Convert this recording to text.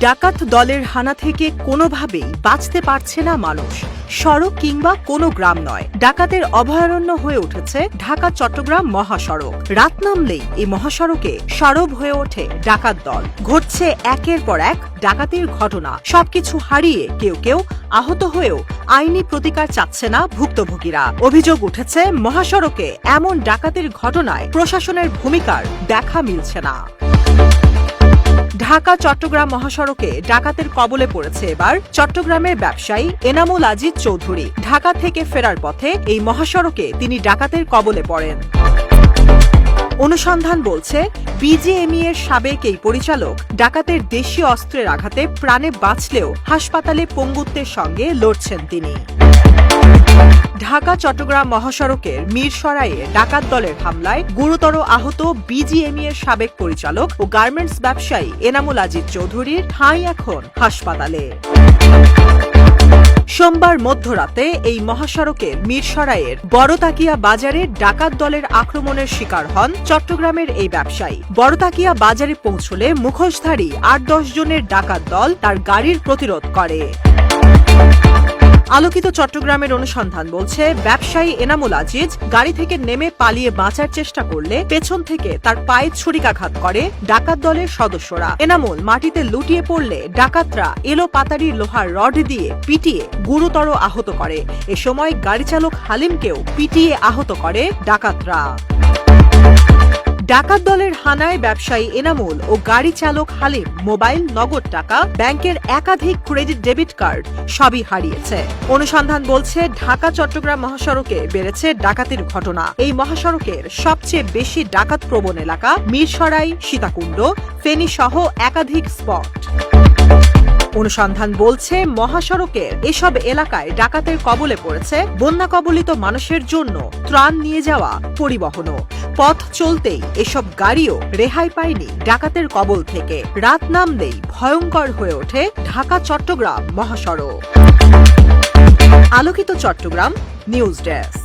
ডাকাত দলের হানা থেকে কোনোভাবেই বাঁচতে পারছে না মানুষ। সড়ক কিংবা কোনো গ্রাম নয়। ডাকাতের অভয়ারণ্য হয়ে উঠেছে ঢাকা, চট্টগ্রাম মহাসড়ক। রাত নামলেই এই মহাসড়কে সরব হয়ে ওঠে ডাকাত দল। ঘটছে একের পর এক ডাকাতির ঘটনা। সবকিছু হারিয়ে কেউ কেউ আহত হয়েও আইনি প্রতিকার চাচ্ছে না ভুক্তভোগীরা। অভিযোগ উঠেছে, মহাসড়কে এমন ডাকাতির ঘটনায় প্রশাসনের ভূমিকার দেখা মিলছে না। ঢাকা, চট্টগ্রাম মহাসড়কে ডাকাতের কবলে পড়েছে এবার চট্টগ্রামের ব্যবসায়ী এনামুল আজিজ চৌধুরী। ঢাকা থেকে ফেরার পথে এই মহাসড়কে তিনি ডাকাতের কবলে পড়েন। অনুসন্ধান বলছে, বিজিএমই এর সাবেক এই পরিচালক ডাকাতের দেশীয় অস্ত্রের আঘাতে প্রাণে বাঁচলেও হাসপাতালে পঙ্গুত্বের সঙ্গে লড়ছেন তিনি। ঢাকা, চট্টগ্রাম মহাসড়কের মিরসরাইয়ে ডাকাত দলের হামলায় গুরুতর আহত বিজিএমই এর সাবেক পরিচালক ও গার্মেন্টস ব্যবসায়ী এনামুল আজিজ চৌধুরীর ঠাঁই এখন হাসপাতালে। সোমবার মধ্যরাতে এই মহাসড়কের মিরসরাইয়ের বড়তাকিয়া বাজারে ডাকাত দলের আক্রমণের শিকার হন চট্টগ্রামের এই ব্যবসায়ী। বড়তাকিয়া বাজারে পৌঁছলে মুখোশধারী আট দশ জনের ডাকাত দল তার গাড়ির প্রতিরোধ করে। আলোকিত চট্টগ্রামের অনুসন্ধান বলছে, ব্যবসায়ী এনামুল আজিজ গাড়ি থেকে নেমে পালিয়ে বাঁচার চেষ্টা করলে পেছন থেকে তার পায়ে ছুরিকাঘাত করে ডাকাত দলের সদস্যরা। এনামুল মাটিতে লুটিয়ে পড়লে ডাকাতরা এলো পাতারি লোহার রড দিয়ে পিটিয়ে গুরুতর আহত করে। এ সময় গাড়ি চালক হালিমকেও পিটিয়ে আহত করে ডাকাতরা। ডাকাত দলের হানায় ব্যবসায়ী এনামুল ও গাড়ি চালক হালিম মোবাইল, নগদ টাকা, ব্যাংকের একাধিক ক্রেডিট ডেবিট কার্ড সবই হারিয়েছে। অনুসন্ধান বলছে, ঢাকা, চট্টগ্রাম মহাসড়কে বেড়েছে ডাকাতির ঘটনা। এই মহাসড়কের সবচেয়ে বেশি ডাকাত প্রবণ এলাকা মিরসরাই, সীতাকুণ্ড, ফেনী সহ একাধিক স্পট। অনুসন্ধান বলছে, মহাসড়কের এসব এলাকায় ডাকাতের কবলে পড়েছে, বন্যা কবলিত মানুষের জন্য ত্রাণ নিয়ে যাওয়া পরিবহনও। পথ চলতেই এসব গাড়িও রেহাই পায়নি ডাকাতের কবল থেকে। রাত নামলেই ভয়ঙ্কর হয়ে ওঠে ঢাকা, চট্টগ্রাম মহাসড়ক। আলোকিত চট্টগ্রাম নিউজ ডেস্ক।